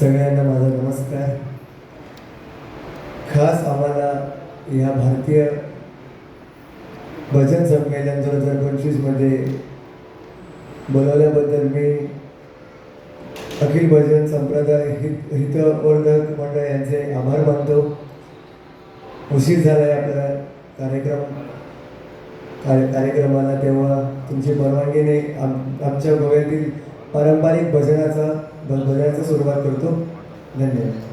सगळ्यांना माझा नमस्कार. खास आम्हाला या भारतीय भजन संमेलन दोन हजार पंचवीसमध्ये बोलावल्याबद्दल मी अखिल भजन संप्रदाय हित हितवर्धक मंडळ यांचे आभार मानतो. उशीर झाला आहे आपला कार्यक्रम कार्य कार्यक्रमाला तेव्हा तुमची परवानगीने आम आमच्या गोव्यातील पारंपरिक भजनाचा भ- भजनाचा सुरुवात करतो धन्यवाद गणाधीश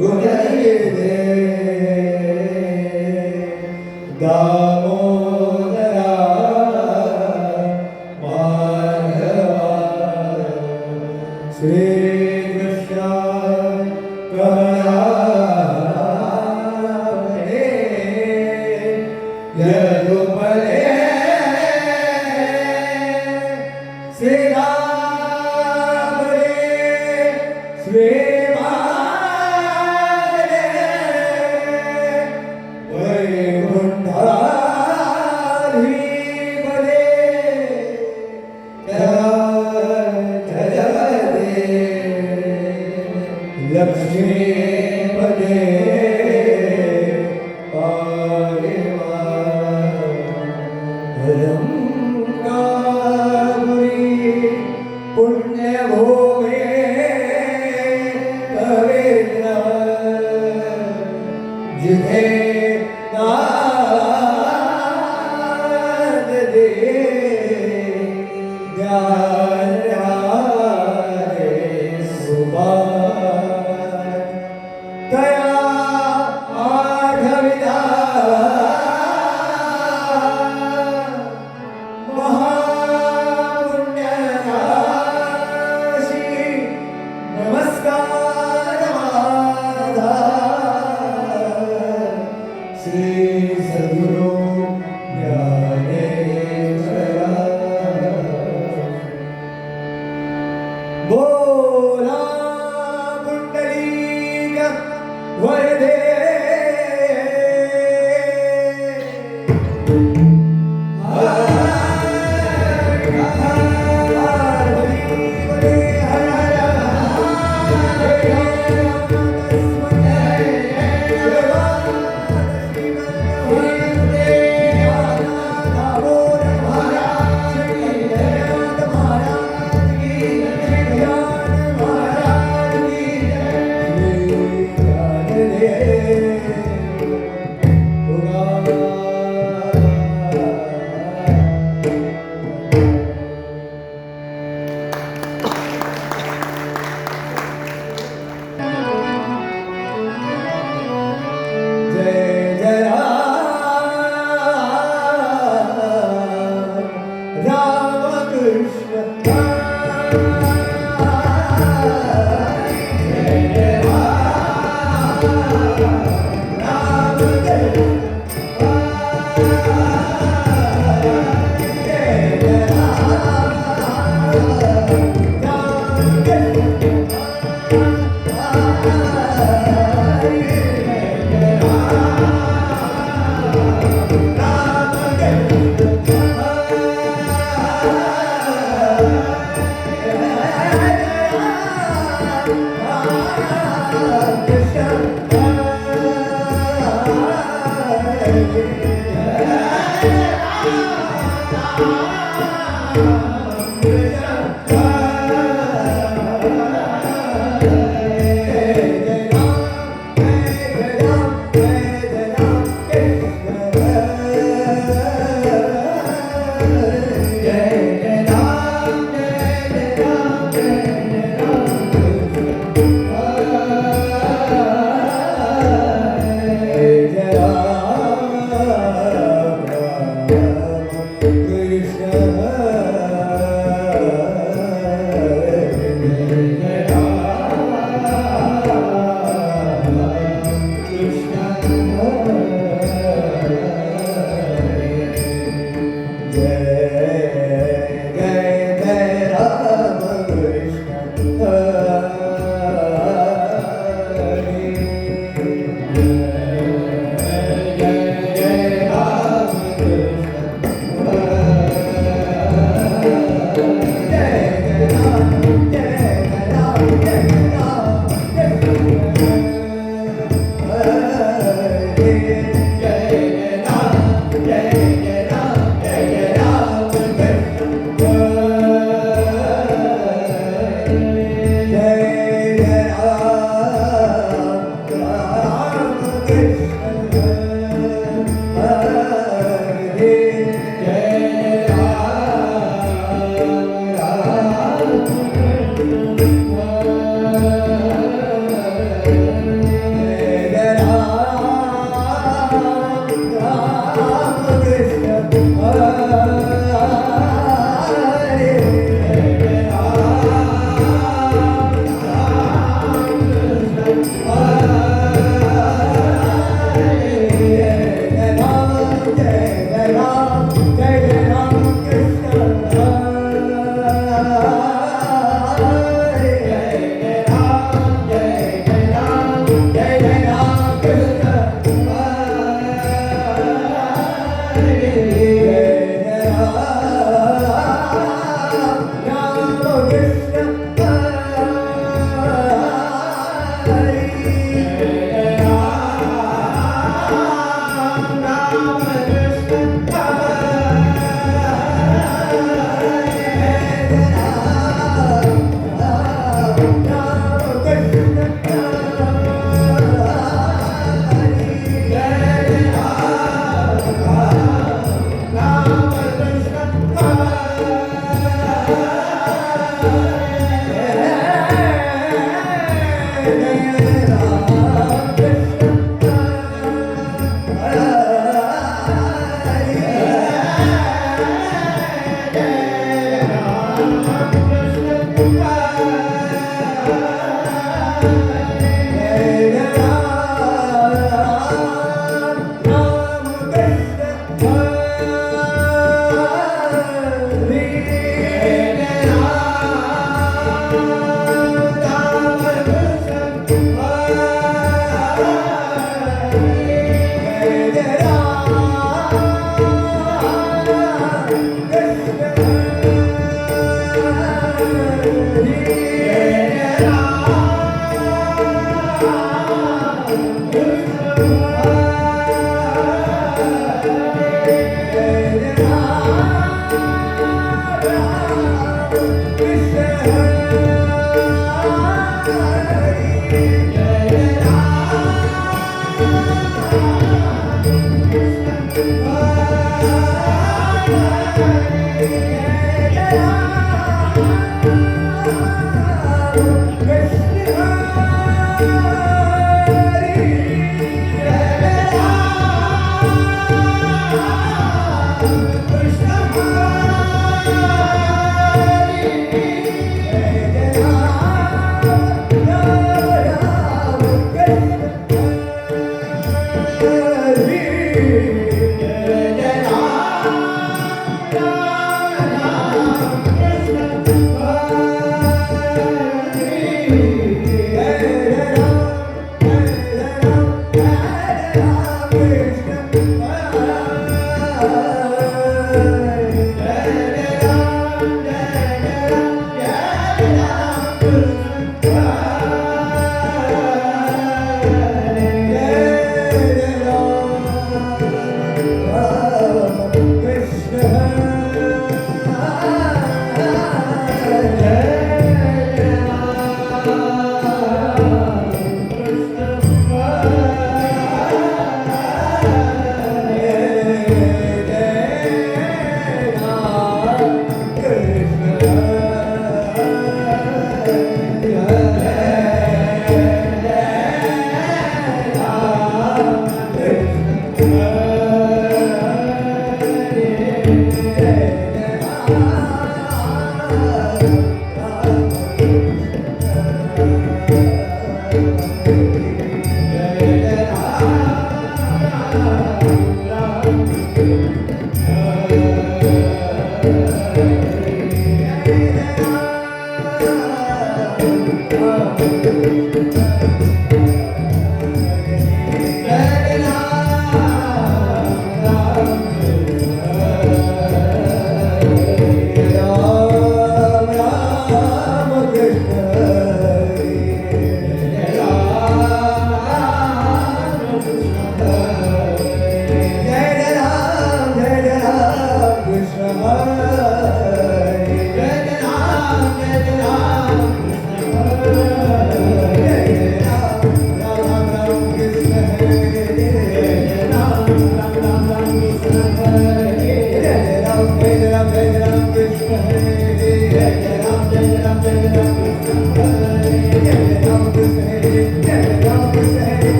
Glória a Ele, é Dá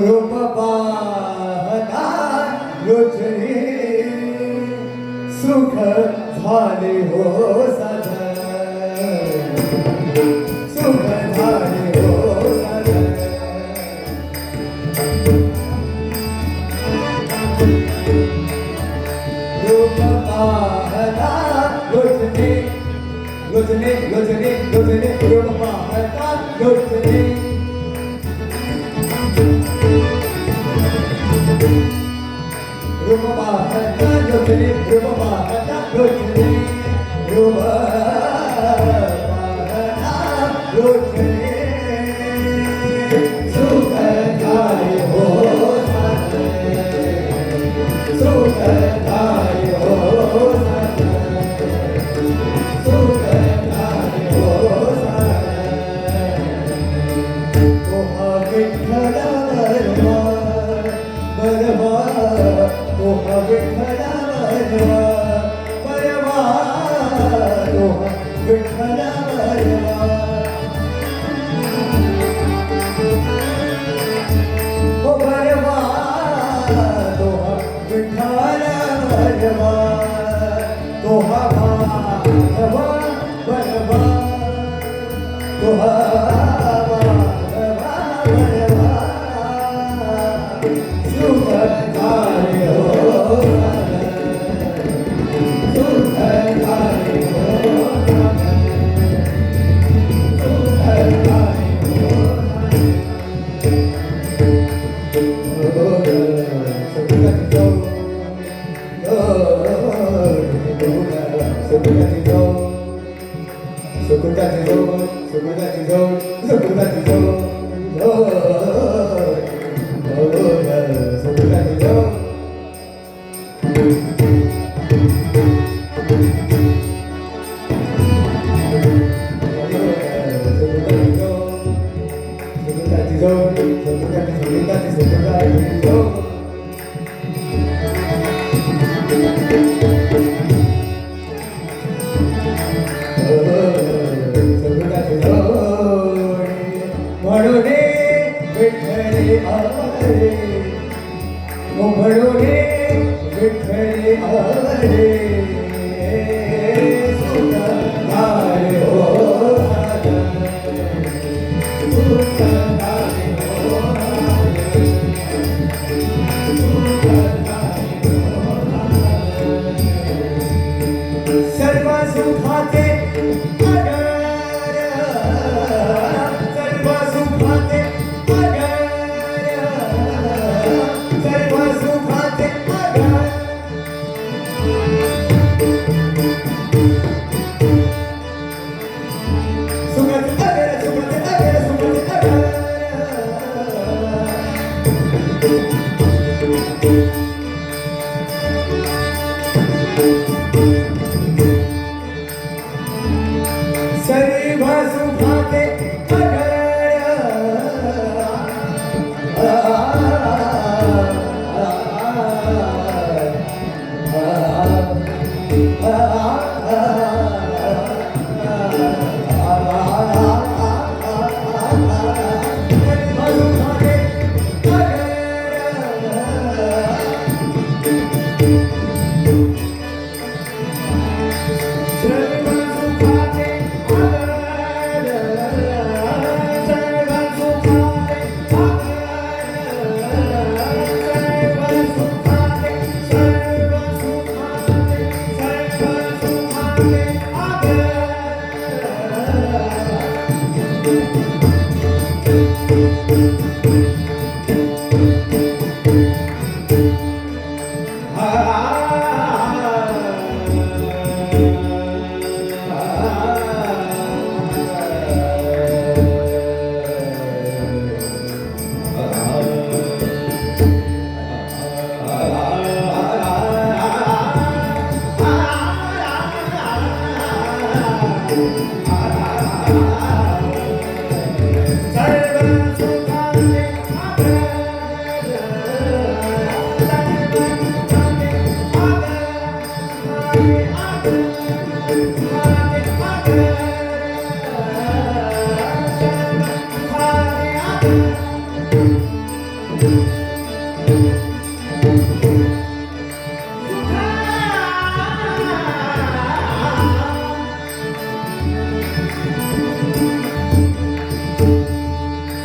रूप पाहता लोचने सुख झाले हो 와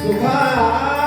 Goodbye.